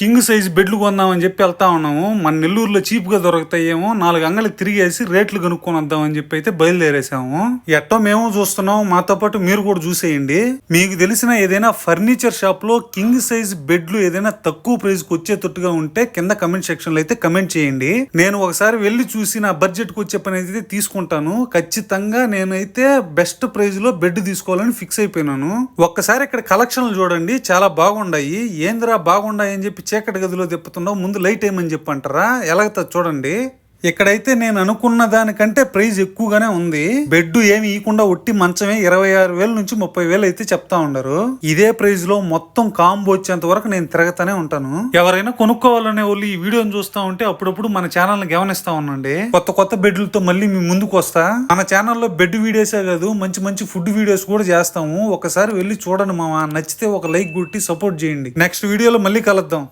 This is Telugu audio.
కింగ్ సైజ్ బెడ్లు కొందామని చెప్పి వెళ్తా ఉన్నాము. మన నెల్లూరులో చీప్గా దొరుకుతాయేమో. నాలుగు అంగళ్ళు తిరిగేసి రేట్లు కనుక్కొని వద్దామని చెప్పి అయితే బయలుదేరేసాము ఎట్టో మేము చూస్తున్నాం మాతో పాటు మీరు కూడా చూసేయండి. మీకు తెలిసిన ఏదైనా ఫర్నిచర్ షాప్లో కింగ్ సైజ్ బెడ్లు ఏదైనా తక్కువ ప్రైస్కి వచ్చేటట్టుగా ఉంటే కింద కమెంట్ సెక్షన్లో అయితే కమెంట్ చేయండి. నేను ఒకసారి వెళ్ళి చూసి నా బడ్జెట్కు వచ్చే పని అయితే తీసుకుంటాను. ఖచ్చితంగా నేనైతే బెస్ట్ ప్రైస్లో బెడ్ తీసుకోవాలని ఫిక్స్ అయిపోయినాను. ఒక్కసారి ఇక్కడ కలెక్షన్లు చూడండి. చాలా బాగుండాయి. ఏందిరా బాగుండాయి అని చెప్పి చీకటి గదిలో తిప్పుతున్నావు ముందు లైట్ ఏమని చెప్పి అంటారా ఎలాగతో చూడండి. ఇక్కడైతే నేను అనుకున్న దానికంటే ప్రైజ్ ఎక్కువగానే ఉంది. బెడ్ ఏమి ఇవ్వకుండా ఒట్టి మంచమే ఇరవై ఆరు వేల నుంచి ముప్పై వేలు అయితే చెప్తా ఉండరు. ఇదే ప్రైజ్లో మొత్తం కాంబో వచ్చేంత వరకు నేను తిరగతానే ఉంటాను. ఎవరైనా కొనుక్కోవాలనే వాళ్ళు ఈ వీడియోని చూస్తా ఉంటే అప్పుడప్పుడు మన ఛానల్ని గమనిస్తా ఉండండి. కొత్త కొత్త బెడ్లతో మళ్ళీ మీ ముందుకు వస్తా. మన ఛానల్లో బెడ్ వీడియోసే కాదు మంచి మంచి ఫుడ్ వీడియోస్ కూడా చేస్తాము. ఒకసారి వెళ్ళి చూడండి మామ నచ్చితే ఒక లైక్ కొట్టి సపోర్ట్ చేయండి. నెక్స్ట్ వీడియోలో మళ్ళీ కలుద్దాం.